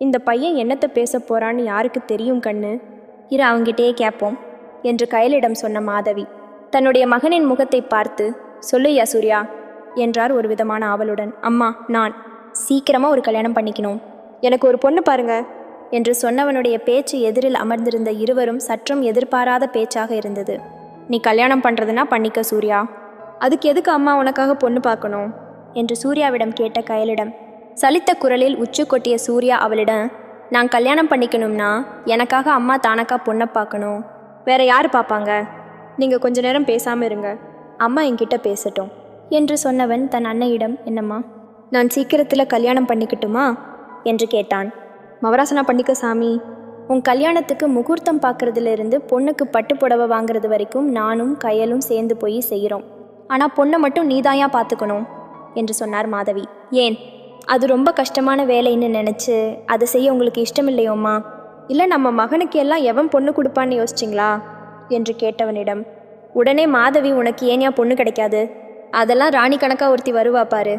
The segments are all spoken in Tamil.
இந்த பையன் என்னத்தை பேச போறான்னு யாருக்கு தெரியும் கண்ணு? இரு அவங்கிட்டே கேட்போம் என்று கயலிடம் சொன்ன மாதவி. தன்னுடைய மகனின் முகத்தை பார்த்து சொல்லுயா சூர்யா என்றார் ஒரு விதமான ஆவலுடன். அம்மா நான் சீக்கிரமா ஒரு கல்யாணம் பண்ணிக்கணும். எனக்கு ஒரு பொண்ணு பாருங்க என்று சொன்னவனுடைய பேச்சு எதிரில் அமர்ந்திருந்த இருவரும் சற்றும் எதிர்பாராத பேச்சாக இருந்தது. நீ கல்யாணம் பண்ணுறதுனா பண்ணிக்க சூர்யா. அதுக்கு எதுக்கு அம்மா உனக்காக பொண்ணு பார்க்கணும்? என்று சூர்யாவிடம் கேட்ட கயலிடம் சலித்த குரலில் உச்சு கொட்டிய சூர்யா அவளிடம் நான் கல்யாணம் பண்ணிக்கணும்னா எனக்காக அம்மா தானக்கா பொண்ணை பார்க்கணும். வேற யார் பார்ப்பாங்க? நீங்கள் கொஞ்ச நேரம் பேசாமல் இருங்க. அம்மா என்கிட்ட பேசட்டும். என்று சொன்னவன் தன் அன்னையிடம் என்னம்மா நான் சீக்கிரத்தில் கல்யாணம் பண்ணிக்கட்டுமா? என்று கேட்டான். மவராசனா பண்ணிக்க சாமி. உன் கல்யாணத்துக்கு முகூர்த்தம் பார்க்குறதுலேருந்து பொண்ணுக்கு பட்டு புடவை வாங்குறது வரைக்கும் நானும் கையலும் சேர்ந்து போய் செய்கிறோம் ஆனால் பொண்ணை மட்டும் நீதாயா பார்த்துக்கணும் என்று சொன்னார் மாதவி. ஏன்? அது ரொம்ப கஷ்டமான வேலைன்னு நினச்சி அதை செய்ய உங்களுக்கு இஷ்டம் இல்லையோம்மா இல்லை நம்ம மகனுக்கு எல்லாம் எவன் பொண்ணு கொடுப்பான்னு யோசிச்சிங்களா? என்று கேட்டவனிடம் உடனே மாதவி உனக்கு ஏன்யா பொண்ணு கிடைக்காது? அதெல்லாம் ராணி கணக்காக ஒருத்தி வருவா பாரு.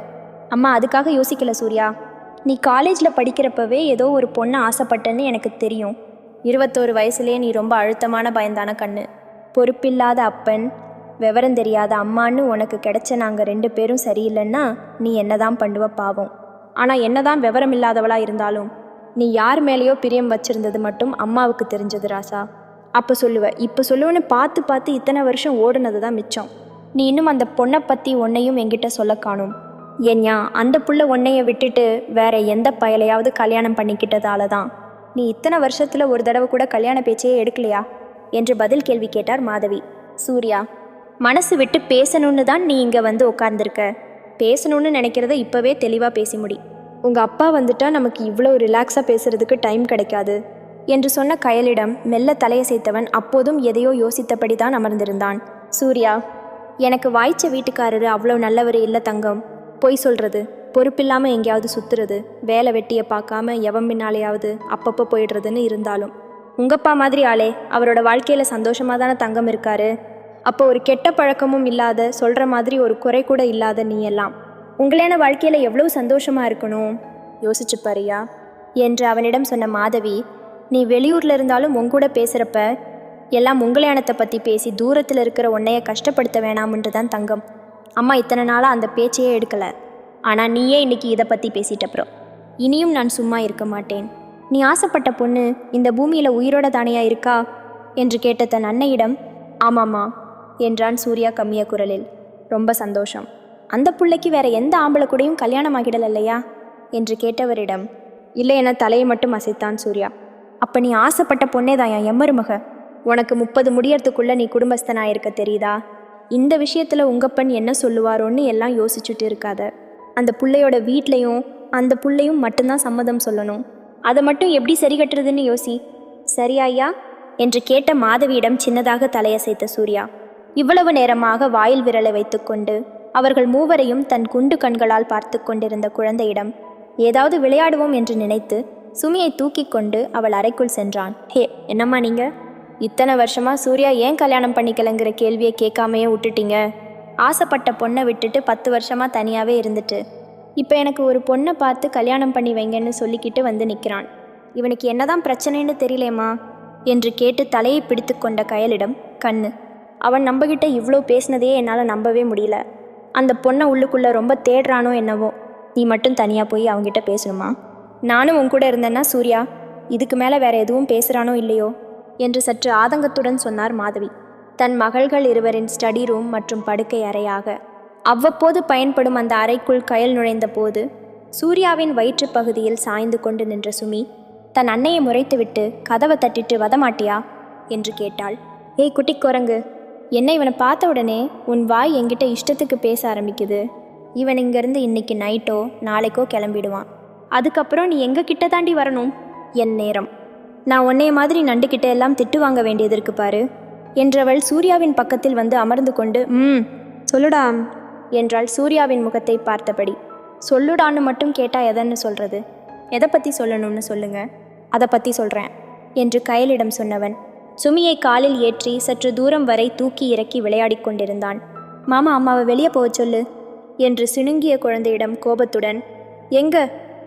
அம்மா அதுக்காக யோசிக்கல சூர்யா. நீ காலேஜில் படிக்கிறப்பவே ஏதோ ஒரு பொண்ணை ஆசைப்பட்டேன்னு எனக்கு தெரியும். இருபத்தோரு வயசுலேயே நீ ரொம்ப அழுத்தமான பயந்தான கண்ணு. பொறுப்பில்லாத அப்பன் விவரம் தெரியாத அம்மான்னு உனக்கு கிடைச்ச நாங்கள் ரெண்டு பேரும் சரியில்லைன்னா நீ என்னதான் பண்ணுவ பாவம். ஆனால் என்னதான் விவரம் இல்லாதவளா இருந்தாலும் நீ யார் மேலேயோ பிரியம் வச்சிருந்தது மட்டும் அம்மாவுக்கு தெரிஞ்சது ராசா. அப்போ சொல்லுவ இப்போ சொல்லுவேன்னு பார்த்து பார்த்து இத்தனை வருஷம் ஓடுனது தான் மிச்சம். நீ இன்னும் அந்த பொண்ணை பற்றி உன்னையும் என்கிட்ட சொல்ல காணும். ஏன்யா அந்த புள்ள உன்னைய விட்டுட்டு வேற எந்த பயலையாவது கல்யாணம் பண்ணிக்கிட்டதால தான் நீ இத்தனை வருஷத்தில் ஒரு தடவை கூட கல்யாண பேச்சையே எடுக்கலையா? என்று பதில் கேள்வி கேட்டார் மாதவி. சூர்யா மனசு விட்டு பேசணும்னு தான் நீ இங்கே வந்து உட்கார்ந்துருக்க. பேசணும்னு நினைக்கிறத இப்போவே தெளிவாக பேசி முடி. உங்கள் அப்பா வந்துட்டால் நமக்கு இவ்வளோ ரிலாக்ஸாக பேசுகிறதுக்கு டைம் கிடைக்காது. என்று சொன்ன கயலிடம் மெல்ல தலையை சேர்த்தவன் அப்போதும் எதையோ யோசித்தபடி தான் அமர்ந்திருந்தான். சூர்யா எனக்கு வாய்ச்ச வீட்டுக்காரரு அவ்வளோ நல்லவர் இல்லை தங்கம். பொய் சொல்கிறது பொறுப்பில்லாமல் எங்கேயாவது சுற்றுறது வேலை வெட்டியை பார்க்காம எவன் பின்னாலேயாவது அப்பப்போ போயிடுறதுன்னு இருந்தாலும். உங்கப்பா மாதிரி ஆளே அவரோட வாழ்க்கையில் சந்தோஷமாக தானே தங்கம் இருக்காரு? அப்போ ஒரு கெட்ட பழக்கமும் இல்லாத சொல்கிற மாதிரி ஒரு குறை கூட இல்லாத நீ எல்லாம் உங்களான வாழ்க்கையில் எவ்வளோ சந்தோஷமாக இருக்கணும்? யோசிச்சு பாரியா என்று அவனிடம் சொன்ன மாதவி நீ வெளியூரில் இருந்தாலும் உன் கூட பேசுகிறப்ப எல்லாம் உங்களையானத்தை பற்றி பேசி தூரத்தில் இருக்கிற உன்னைய கஷ்டப்படுத்த வேணாம்ன்ட்டு தான் தங்கம். அம்மா இத்தனை நாளாக அந்த பேச்சையே எடுக்கலை. ஆனால் நீயே இன்னைக்கு இதை பற்றி பேசிட்டப்புறம் இனியும் நான் சும்மா இருக்க மாட்டேன். நீ ஆசைப்பட்ட பொண்ணு இந்த பூமியில் உயிரோட தானையா இருக்கா? என்று கேட்ட தன் அன்னையிடம் ஆமாம்மா என்றான் சூர்யா கம்மிய குரலில். ரொம்ப சந்தோஷம். அந்த பிள்ளைக்கு வேற எந்த ஆம்பளை கூடயும் கல்யாணம் ஆகிடல இல்லையா என்று கேட்டவரிடம் இல்லை என தலையை மட்டும் அசைத்தான் சூர்யா. அப்ப நீ ஆசைப்பட்ட பொண்ணே தான் என் எம்மருமக. உனக்கு முப்பது முடியறதுக்குள்ள நீ குடும்பஸ்தனாயிருக்க தெரியுதா? இந்த விஷயத்துல உங்க பெண் என்ன சொல்லுவாரோன்னு எல்லாம் யோசிச்சுட்டு இருக்காத. அந்த புள்ளையோட வீட்லேயும் அந்த புள்ளையும் மட்டும்தான் சம்மதம் சொல்லணும். அதை மட்டும் எப்படி சரி கட்டுறதுன்னு யோசி. சரியா ஐயா என்று கேட்ட மாதவியிடம் சின்னதாக தலையசைத்த சூர்யா இவ்வளவு நேரமாக வாயில் விரலை வைத்துக்கொண்டு அவர்கள் மூவரையும் தன் குண்டு கண்களால் பார்த்து கொண்டிருந்த குழந்தையிடம் ஏதாவது விளையாடுவோம் என்று நினைத்து சுமியை தூக்கி கொண்டு அவள் அறைக்குள் சென்றான். ஹே என்னம்மா நீங்க? இத்தனை வருஷமா சூர்யா ஏன் கல்யாணம் பண்ணிக்கலங்கிற கேள்வியை கேட்காமையே விட்டுட்டீங்க. ஆசைப்பட்ட பொண்ணை விட்டுட்டு பத்து வருஷமா தனியாவே இருந்துட்டு. இப்போ எனக்கு ஒரு பொண்ணை பார்த்து கல்யாணம் பண்ணி வைங்கன்னு சொல்லிக்கிட்டு வந்து நிற்கிறான் இவனுக்கு என்னதான் பிரச்சனைன்னு தெரியலேம்மா என்று கேட்டு தலையை பிடித்து கொண்ட கயலிடம் கண்ணு. அவன் நம்பகிட்ட இவ்வளோ பேசினதையே என்னால் நம்பவே முடியல. அந்த பொண்ணை உள்ளுக்குள்ளே ரொம்ப தேடுறானோ என்னவோ. நீ மட்டும் தனியாக போய் அவங்ககிட்ட பேசணுமா? நானும் உன் கூட இருந்தேன்னா சூர்யா இதுக்கு மேலே வேற எதுவும் பேசுகிறானோ இல்லையோ? என்று சற்று ஆதங்கத்துடன் சொன்னார் மாதவி. தன் மகள்கள் இருவரின் ஸ்டடி ரூம் மற்றும் படுக்கை அறையாக. அவ்வப்போது பயன்படும் அந்த அறைக்குள் கயல் நுழைந்த போது சூர்யாவின் வயிற்று பகுதியில் சாய்ந்து கொண்டு நின்ற சுமி தன் அன்னையை முறைத்துவிட்டு கதவை தட்டிட்டு வதமாட்டியா? என்று கேட்டாள். ஏய் குட்டி குரங்கு என்ன இவனை பார்த்த உடனே உன் வாய் என்கிட்ட இஷ்டத்துக்கு பேச ஆரம்பிக்குது. இவன் இங்கேருந்து இன்னைக்கு நைட்டோ நாளைக்கோ கிளம்பிடுவான். அதுக்கப்புறம் நீ எங்க கிட்ட தாண்டி வரணும்? என் நேரம். நான் உன்னைய மாதிரி நண்டுக்கிட்ட எல்லாம் திட்டு வாங்க வேண்டியது இருக்கு பாரு. என்றவள் சூர்யாவின் பக்கத்தில் வந்து அமர்ந்து கொண்டு ம் சொல்லுடா என்றாள் சூர்யாவின் முகத்தை பார்த்தபடி. சொல்லுடான்னு மட்டும் கேட்டால் எதன்னு சொல்கிறது எதை பற்றி சொல்லணும்னு சொல்லுங்க. அதை பற்றி சொல்கிறேன் என்று கயலிடம் சொன்னவன். சுமியை காலில் ஏற்றி சற்று தூரம் வரை தூக்கி இறக்கி விளையாடிக் கொண்டிருந்தான். மாமா அம்மாவை வெளியே போக சொல்லு என்று சிணுங்கிய குழந்தையிடம் கோபத்துடன். எங்க?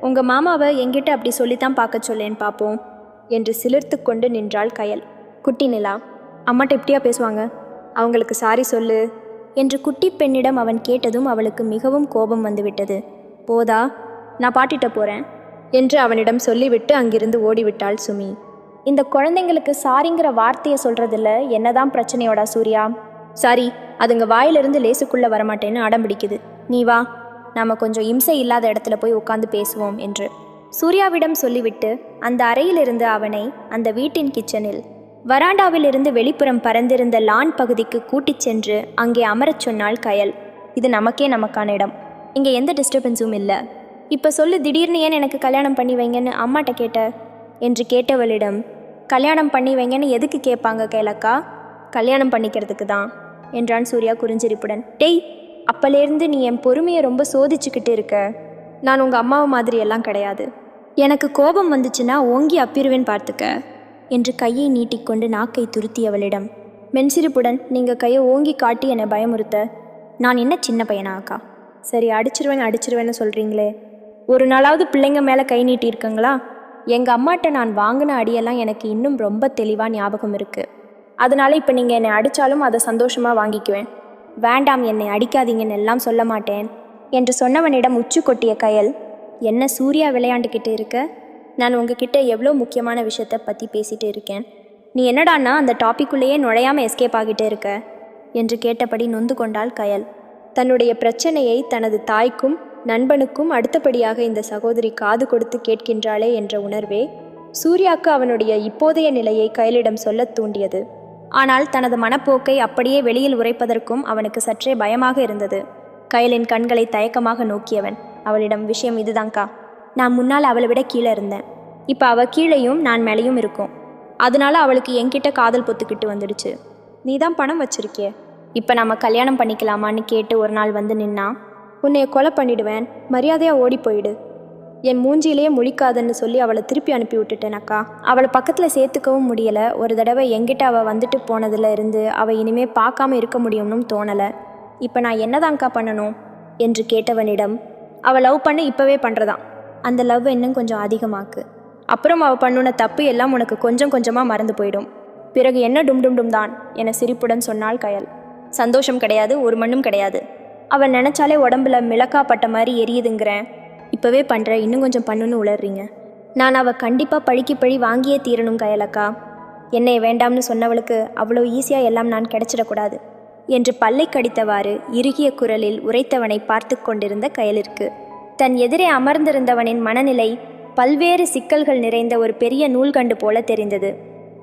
உங்க மாமாவை என்கிட்ட அப்படி சொல்லித்தான் பார்க்க சொல்லேன் பார்ப்போம் என்று சிலிர்த்து கொண்டு நின்றாள் கயல். குட்டி நிலா அம்மாட்ட இப்படியா பேசுவாங்க? அவங்களுக்கு சாரி சொல்லு என்று குட்டி பெண்ணிடம் அவன் கேட்டதும் அவளுக்கு மிகவும் கோபம் வந்துவிட்டது. போதா நான் பாட்டிட்ட போகிறேன் என்று அவனிடம் சொல்லிவிட்டு அங்கிருந்து ஓடிவிட்டாள் சுமி. இந்த குழந்தைங்களுக்கு சாரிங்கிற வார்த்தையை சொல்கிறதுல என்னதான் பிரச்சனையோடா சூர்யா? சாரி அதுங்க வாயிலிருந்து லேசுக்குள்ளே வரமாட்டேன்னு அடம் பிடிக்குது. நீ வா நாம் கொஞ்சம் இம்சை இல்லாத இடத்துல போய் உட்காந்து பேசுவோம் என்று. சூர்யாவிடம் சொல்லிவிட்டு அந்த அறையிலிருந்து அவனை அந்த வீட்டின் கிச்சனில் வராண்டாவிலிருந்து வெளிப்புறம் பறந்திருந்த லான் பகுதிக்கு கூட்டிச் சென்று அங்கே அமரச் சொன்னால் கயல். இது நமக்கே நமக்கான இடம். இங்கே எந்த டிஸ்டர்பன்ஸும் இல்லை. இப்போ சொல்லு திடீர்னு ஏன் எனக்கு கல்யாணம் பண்ணி வைங்கன்னு அம்மாட்ட கேட்ட என்று கேட்டவளிடம் கல்யாணம் பண்ணி வைங்கன்னு எதுக்கு கேட்பாங்க கேளக்கா? கல்யாணம் பண்ணிக்கிறதுக்கு தான் என்றான் சூர்யா குறிஞ்சிரிப்புடன். டேய் அப்பலேருந்து நீ என் பொறுமையை ரொம்ப சோதிச்சுக்கிட்டு இருக்க. நான் உங்கள் அம்மாவை மாதிரி எல்லாம் கிடையாது. எனக்கு கோபம் வந்துச்சுன்னா ஓங்கி அப்பிருவேன் பார்த்துக்க என்று கையை நீட்டிக்கொண்டு நாக்கை துருத்தியவளிடம். மென்சிரிப்புடன் நீங்கள் கையை ஓங்கி காட்டி என்னை பயமுறுத்த. நான் என்ன சின்ன பையனா அக்கா? சரி அடிச்சிருவேன் அடிச்சிருவேன்னு சொல்கிறீங்களே ஒரு நாளாவது பிள்ளைங்க மேலே கை நீட்டியிருக்கங்களா? எங்கள் அம்மாட்ட நான் வாங்கின அடியெல்லாம் எனக்கு இன்னும் ரொம்ப தெளிவாக ஞாபகம் இருக்குது அதனால் இப்போ நீங்கள் என்னை அடித்தாலும் அதை சந்தோஷமாக வாங்கிக்குவேன். வேண்டாம் என்னை அடிக்காதீங்கன்னு எல்லாம் சொல்ல மாட்டேன் என்று சொன்னவனிடம் உச்சு கொட்டிய கயல் என்ன சூர்யா விளையாண்டுக்கிட்டு இருக்க? நான் உங்ககிட்ட எவ்வளோ முக்கியமான விஷயத்த பற்றி பேசிகிட்டு இருக்கேன். நீ என்னடான்னா அந்த டாப்பிக்குள்ளேயே நுழையாமல் எஸ்கேப் ஆகிட்டே இருக்க? என்று கேட்டபடி நொந்து கொண்டாள் கயல். தன்னுடைய பிரச்சனையை தனது தாய்க்கும் நண்பனுக்கும் அடுத்தபடியாக இந்த சகோதரி காது கொடுத்து கேட்கின்றாளே என்ற உணர்வே சூர்யாக்கு அவனுடைய இப்போதைய நிலையை கயலிடம் சொல்லத் தூண்டியது. ஆனால் தனது மனப்போக்கை அப்படியே வெளியில் உரைப்பதற்கும் அவனுக்கு சற்றே பயமாக இருந்தது. கயலின் கண்களை தயக்கமாக நோக்கியவன் அவளிடம் விஷயம் இதுதான்க்கா. நான் முன்னால் அவளை விட கீழே இருந்தேன். இப்போ அவள் கீழேயும் நான் மேலேயும் இருக்கும். அதனால அவளுக்கு என்கிட்ட காதல் பொத்துக்கிட்டு வந்துடுச்சு. நீ தான் பணம் வச்சிருக்கிய. இப்போ நம்ம கல்யாணம் பண்ணிக்கலாமான்னு கேட்டு ஒரு நாள் வந்து நின்னா உன்னைய கொலை பண்ணிடுவேன். மரியாதையாக ஓடி போயிடு. என் மூஞ்சியிலேயே முழிக்காதன்னு சொல்லி அவளை திருப்பி அனுப்பி விட்டுட்டேன் அக்கா. அவளை பக்கத்தில் சேர்த்துக்கவும் முடியலை. ஒரு தடவை எங்கிட்ட அவள் வந்துட்டு போனதுல இருந்து அவள் இனிமே பார்க்காம இருக்க முடியும்னு தோணலை. இப்போ நான் என்னதான்க்கா பண்ணணும்? என்று கேட்டவனிடம் அவள் லவ் பண்ண இப்போவே பண்ணுறதான் அந்த லவ் இன்னும் கொஞ்சம் அதிகமாக்கு. அப்புறம் அவள் பண்ணுன தப்பு எல்லாம் உனக்கு கொஞ்சம் கொஞ்சமாக மறந்து போயிடும். பிறகு என்ன டும் டும் டும் தான்? என சிரிப்புடன் சொன்னாள் கயல். சந்தோஷம் கிடையாது ஒரு மண்ணும் கிடையாது. அவன் நினச்சாலே உடம்புல மிளகா பட்ட மாதிரி எரியுதுங்கிறேன் இப்போவே பண்ணுற இன்னும் கொஞ்சம் பண்ணுன்னு உளறீங்க. நான் அவள் கண்டிப்பாக பழிக்கு பழி வாங்கியே தீரணும் கயலக்கா. என்னை வேண்டாம்னு சொன்னவளுக்கு அவ்வளோ ஈஸியாக எல்லாம் நான் கிடைச்சிடக்கூடாது என்று பல்லை கடித்தவாறு இறுகிய குரலில் உரைத்தவனை பார்த்து கொண்டிருந்த கயலிற்கு. தன் எதிரே அமர்ந்திருந்தவனின் மனநிலை பல்வேறு சிக்கல்கள் நிறைந்த ஒரு பெரிய நூல்கண்டு போல தெரிந்தது.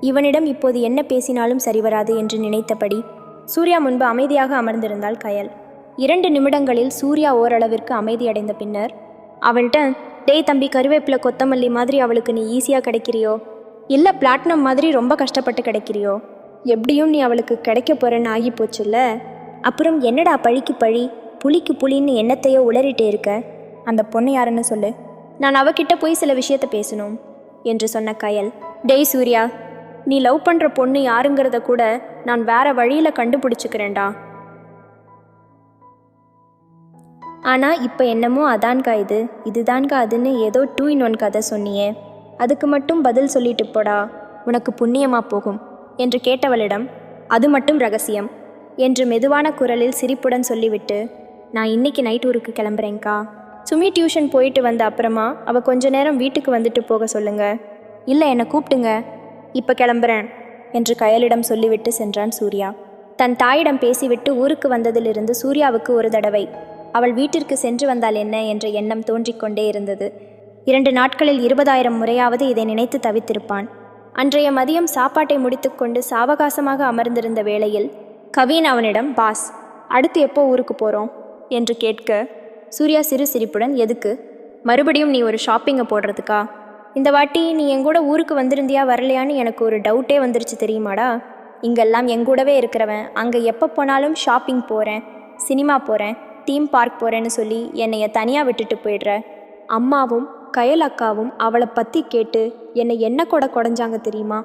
இவனிடம் இப்போது என்ன பேசினாலும் சரிவராது என்று நினைத்தபடி சூர்யா முன்பு அமைதியாக அமர்ந்திருந்தாள் கயல். இரண்டு நிமிடங்களில் சூர்யா ஓரளவிற்கு அமைதியடைந்த பின்னர் அவள்கிட்ட டேய் தம்பி கருவேப்பிலை கொத்தமல்லி மாதிரி அவளுக்கு நீ ஈஸியாக கிடைக்கிறியோ? இல்லை பிளாட்டினம் மாதிரி ரொம்ப கஷ்டப்பட்டு கிடைக்கிறியோ? எப்படியும் நீ அவளுக்கு கிடைக்க போறேன்னு ஆகி போச்சுல்ல அப்புறம் என்னடா பழிக்கு பழி? புலிக்கு புளின்னு என்னத்தையோ உளறிட்டே இருக்க? அந்த பொண்ணு யாருன்னு சொல்லு. நான் அவகிட்ட போய் சில விஷயத்த பேசணும் என்று சொன்ன கயல். டேய் சூர்யா நீ லவ் பண்ணுற பொண்ணு யாருங்கிறத கூட நான் வேற வழியில் கண்டுபிடிச்சிக்கிறேன்டா. ஆனால் இப்போ என்னமோ அதான்கா இது. இதுதான்கா அதுன்னு ஏதோ டூ இன் ஒன் கதை சொன்னியே. அதுக்கு மட்டும் பதில் சொல்லிட்டு போடா. உனக்கு புண்ணியமா போகும். என்று கேட்டவளிடம் அது மட்டும் ரகசியம். என்று மெதுவான குரலில் சிரிப்புடன் சொல்லிவிட்டு நான் இன்னைக்கு நைட் ஊருக்கு கிளம்புறேங்க்கா சுமி டியூஷன் போயிட்டு வந்த அப்புறமா அவள் கொஞ்ச நேரம் வீட்டுக்கு வந்துட்டு போக சொல்லுங்க. இல்லை என்னை கூப்பிட்டுங்க இப்போ கிளம்புறேன். என்று கயலிடம் சொல்லிவிட்டு சென்றான் சூர்யா. தன் தாயிடம் பேசிவிட்டு ஊருக்கு வந்ததிலிருந்து சூர்யாவுக்கு ஒரு தடவை அவள் வீட்டிற்கு சென்று வந்தால் என்ன என்ற எண்ணம் தோன்றிக்கொண்டே இருந்தது. இரண்டு நாட்களில் இருபதாயிரம் முறையாவது இதை நினைத்து தவித்திருப்பான். அன்றைய மதியம் சாப்பாட்டை முடித்துக்கொண்டு சாவகாசமாக அமர்ந்திருந்த வேளையில் கவின் அவனிடம் பாஸ் அடுத்து எப்போ ஊருக்கு போகிறோம் என்று கேட்க சூர்யா சிறு சிரிப்புடன் எதுக்கு? மறுபடியும் நீ ஒரு ஷாப்பிங்கை போடுறதுக்கா? இந்த வாட்டி நீ எங்கூட ஊருக்கு வந்திருந்தியா வரலையான்னு எனக்கு ஒரு டவுட்டே வந்துருச்சு தெரியுமாடா? இங்கெல்லாம் எங்கூடவே இருக்கிறவன். அங்கே எப்போ போனாலும் ஷாப்பிங் போகிறேன் சினிமா போகிறேன் தீம் பார்க் போகிறேன்னு சொல்லி என்னைய தனியாக விட்டுட்டு போயிடுற. அம்மாவும் கயல் அக்காவும் அவளை பற்றி கேட்டு என்னை என்ன கூட கொடைஞ்சாங்க தெரியுமா?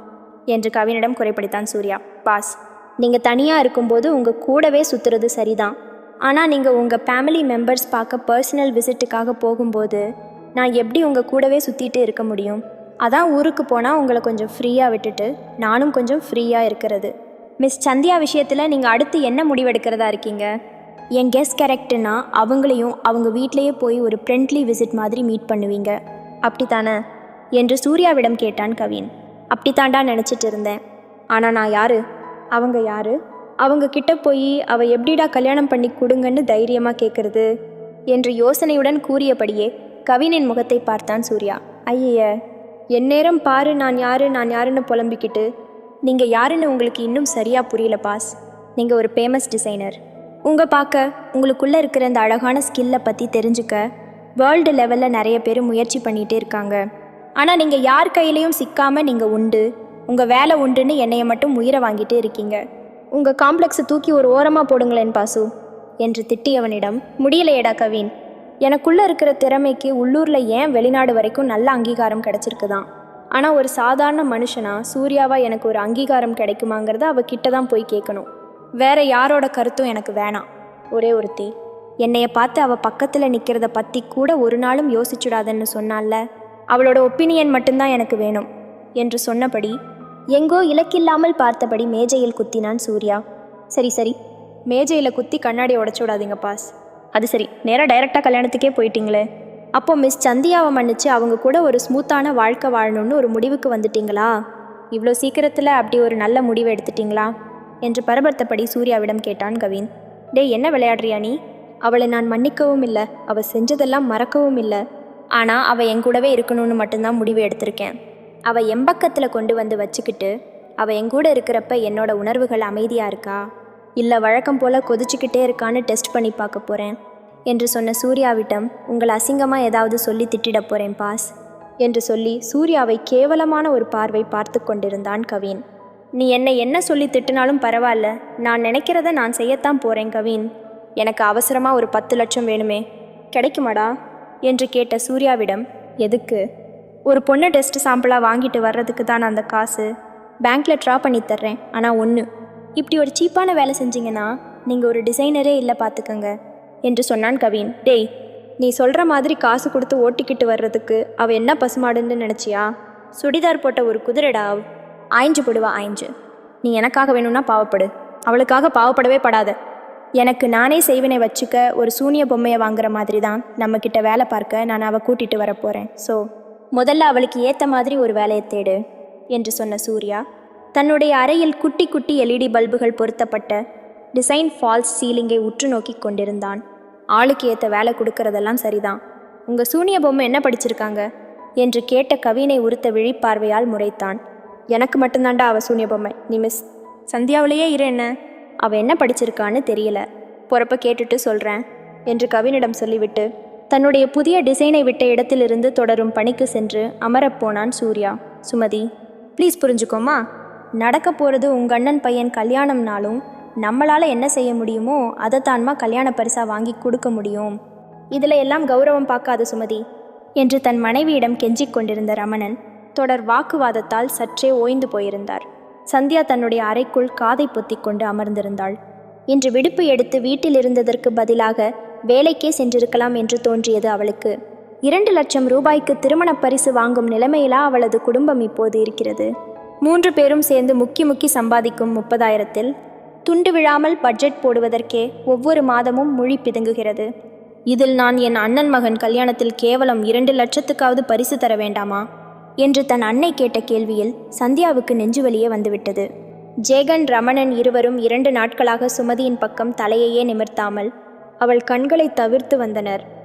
என்று கவினிடம் குறைப்படித்தான் சூர்யா பாஸ் நீங்கள் தனியாக இருக்கும்போது உங்கள் கூடவே சுற்றுறது சரிதான். ஆனால் நீங்கள் உங்கள் ஃபேமிலி மெம்பர்ஸ் பார்க்க பர்சனல் விசிட்டுக்காக போகும்போது நான் எப்படி உங்கள் கூடவே சுற்றிட்டு இருக்க முடியும்? அதான் ஊருக்கு போனால் உங்களை கொஞ்சம் ஃப்ரீயாக விட்டுட்டு நானும் கொஞ்சம் ஃப்ரீயாக இருக்கிறது. மிஸ் சந்தியா விஷயத்தில் நீங்கள் அடுத்து என்ன முடிவெடுக்கிறதா இருக்கீங்க? என் கெஸ் கரெக்டுனா அவங்களையும் அவங்க வீட்லேயே போய் ஒரு ஃப்ரெண்ட்லி விசிட் மாதிரி மீட் பண்ணுவீங்க. அப்படித்தானே? என்று சூர்யாவிடம் கேட்டான் கவின். அப்படித்தாண்டா நினச்சிட்டு இருந்தேன். ஆனால் நான் யாரு? அவங்க யாரு? அவங்க கிட்ட போய் அவள் எப்படிடா கல்யாணம் பண்ணி கொடுங்கன்னு தைரியமாக கேட்குறது என்று யோசனையுடன் கூறியபடியே கவினின் முகத்தை பார்த்தான் சூர்யா. ஐய எந்நேரம் பாரு நான் யாரு நான் யாருன்னு புலம்பிக்கிட்டு நீங்கள் யாருன்னு உங்களுக்கு இன்னும் சரியாக புரியல பாஸ். நீங்கள் ஒரு ஃபேமஸ் டிசைனர் உங்கள் பார்க்க உங்களுக்குள்ளே இருக்கிற இந்த அழகான ஸ்கில்லை பற்றி தெரிஞ்சுக்க வேர்ல்டு லெவலில் நிறைய பேர் முயற்சி பண்ணிகிட்டே இருக்காங்க. ஆனால் நீங்கள் யார் கையிலையும் சிக்காமல் நீங்கள் உண்டு. உங்கள் வேலை உண்டுன்னு என்னைய மட்டும் உயிரை வாங்கிட்டு இருக்கீங்க. உங்கள் காம்ப்ளெக்ஸை தூக்கி ஒரு ஓரமாக போடுங்களேன் பாசு என்று திட்டியவனிடம் முடியலையேடா கவின். எனக்குள்ளே இருக்கிற திறமைக்கு உள்ளூரில் ஏன் வெளிநாடு வரைக்கும் நல்ல அங்கீகாரம் கிடச்சிருக்குதான்? ஆனால் ஒரு சாதாரண மனுஷனா சூர்யாவா எனக்கு ஒரு அங்கீகாரம் கிடைக்குமாங்கிறத அவகிட்ட தான் போய் கேட்கணும் வேற யாரோட கருத்தும் எனக்கு வேணாம். ஒரே ஒருத்தி. என்னைய பார்த்து அவ பக்கத்தில் நிற்கிறத பற்றி கூட ஒரு நாளும் யோசிச்சுடாதன்னு சொன்னால அவளோட ஒப்பீனியன் மட்டும்தான் எனக்கு வேணும். என்று சொன்னபடி எங்கோ இலக்கில்லாமல் பார்த்தபடி மேஜையில் குத்தினான் சூர்யா. சரி சரி. மேஜையில் குத்தி கண்ணாடி உடச்சு விடாதீங்க பாஸ். அது சரி. நேராக டைரெக்டாக கல்யாணத்துக்கே போயிட்டீங்களே. அப்போ மிஸ் சந்தியாவை மன்னிச்சு அவங்க கூட ஒரு ஸ்மூத்தான வாழ்க்கை வாழணும்னு ஒரு முடிவுக்கு வந்துட்டீங்களா? இவ்வளோ சீக்கிரத்தில் அப்படி ஒரு நல்ல முடிவு எடுத்துட்டீங்களா? என்று பரபரத்தபடி சூர்யாவிடம் கேட்டான் கவின். டேய் என்ன விளையாடுறியா நீ? அவளை நான் மன்னிக்கவும் இல்லை. அவள் செஞ்சதெல்லாம் மறக்கவும் இல்லை. ஆனால் அவள் என் கூடவே இருக்கணும்னு மட்டும்தான் முடிவு எடுத்திருக்கேன். அவள் எம்பக்கத்தில் கொண்டு வந்து வச்சுக்கிட்டு அவள் என் கூட இருக்கிறப்ப என்னோட உணர்வுகள் அமைதியாக இருக்கா? இல்லை வழக்கம் போல் கொதிச்சுக்கிட்டே இருக்கான்னு டெஸ்ட் பண்ணி பார்க்க போகிறேன் என்று சொன்ன சூர்யாவிடம் உங்களை அசிங்கமாக ஏதாவது சொல்லி திட்டிட போகிறேன் பாஸ் என்று சொல்லி சூர்யாவை கேவலமான ஒரு பார்வை பார்த்து கொண்டிருந்தான் கவின். நீ என்னை என்ன சொல்லி திட்டினாலும் பரவாயில்ல. நான் நினைக்கிறத நான் செய்யத்தான் போகிறேன் கவின். எனக்கு அவசரமாக ஒரு பத்து லட்சம் வேணுமே. கிடைக்குமாடா? என்று கேட்ட சூர்யாவிடம் எதுக்கு? ஒரு பொண்ணு டெஸ்ட் சாம்பிளாக வாங்கிட்டு வர்றதுக்கு தான் அந்த காசு. பேங்க்கில் ட்ரா பண்ணி தர்றேன் ஆனால் ஒன்று இப்படி ஒரு சீப்பான வேலை செஞ்சீங்கன்னா நீங்கள் ஒரு டிசைனரே இல்லை பார்த்துக்கங்க என்று சொன்னான் கவின். டேய் நீ சொல்கிற மாதிரி காசு கொடுத்து ஓட்டிக்கிட்டு வர்றதுக்கு அவள் என்ன பசுமாடுன்னு நினச்சியா? சுடிதார் போட்ட ஒரு குதிரைடா ஆய்ஞ்சு போடுவா ஆயிஞ்சு நீ எனக்காக வேணும்னா பாவப்படு. அவளுக்காக பாவப்படவே படாத. எனக்கு நானே செய்வினை வச்சுக்க ஒரு சூனிய பொம்மையை வாங்குற மாதிரி தான் நம்மக்கிட்ட வேலை பார்க்க நான் அவள் கூட்டிகிட்டு வரப்போகிறேன் ஸோ முதல்ல அவளுக்கு ஏற்ற மாதிரி ஒரு வேலையை தேடு என்று சொன்ன சூர்யா. தன்னுடைய அறையில் குட்டி குட்டி எல்இடி பல்புகள் பொருத்தப்பட்ட டிசைன் ஃபால்ஸ் சீலிங்கை உற்று நோக்கி கொண்டிருந்தான். ஆளுக்கு ஏற்ற வேலை கொடுக்கறதெல்லாம் சரிதான். உங்கள் சூனிய பொம்மை என்ன படிச்சிருக்காங்க? என்று கேட்ட கவினை உறுத்த விழிப்பார்வையால் முறைத்தான். எனக்கு மட்டும்தாண்டா அவள் சூனிய பொம்மை. நீ மிஸ் சந்தியாவிலேயே இரு என்ன? அவள் என்ன படிச்சிருக்கான்னு தெரியல. பொறப்ப கேட்டுட்டு சொல்கிறேன் என்று கவினிடம் சொல்லிவிட்டு தன்னுடைய புதிய டிசைனை விட்ட இடத்திலிருந்து தொடரும் பணிக்கு சென்று அமரப்போனான் சூர்யா. சுமதி ப்ளீஸ் புரிஞ்சுக்கோமா? நடக்க போகிறது உங்கள் அண்ணன் பையன் கல்யாணம்னாலும் நம்மளால் என்ன செய்ய முடியுமோ அதைத்தான்மா கல்யாண பரிசா வாங்கி கொடுக்க முடியும். இதில் எல்லாம் கௌரவம் பார்க்காத சுமதி என்று தன் மனைவியிடம் கெஞ்சிக் கொண்டிருந்த ரமணன் தொடர் வாக்குவாதத்தால் சற்றே ஓய்ந்து போயிருந்தார். சந்தியா தன்னுடைய அறைக்குள் காதை பொத்தி கொண்டு அமர்ந்திருந்தாள். இன்று விடுப்பு எடுத்து வீட்டில் இருந்ததற்கு பதிலாக வேலைக்கே சென்றிருக்கலாம் என்று தோன்றியது அவளுக்கு. இரண்டு லட்சம் ரூபாய்க்கு திருமணப் பரிசு வாங்கும் நிலைமையிலா அவளது குடும்பம் இப்போது இருக்கிறது. மூன்று பேரும் சேர்ந்து முக்கி முக்கி சம்பாதிக்கும் முப்பதாயிரத்தில் துண்டு விழாமல் பட்ஜெட் போடுவதற்கே ஒவ்வொரு மாதமும் மொழி பிதுங்குகிறது. இதில் நான் என் அண்ணன் மகன் கல்யாணத்தில் கேவலம் இரண்டு லட்சத்துக்காவது பரிசு தர வேண்டாமா? என்று தன் அன்னை கேட்ட கேள்வியில் சந்தியாவுக்கு நெஞ்சுவலியே வந்துவிட்டது. ஜேகன் ரமணன் இருவரும் இரண்டு நாட்களாக சுமதியின் பக்கம் தலையையே நிமிர்த்தாமல் அவள் கண்களை தவிர்த்து வந்தனர்.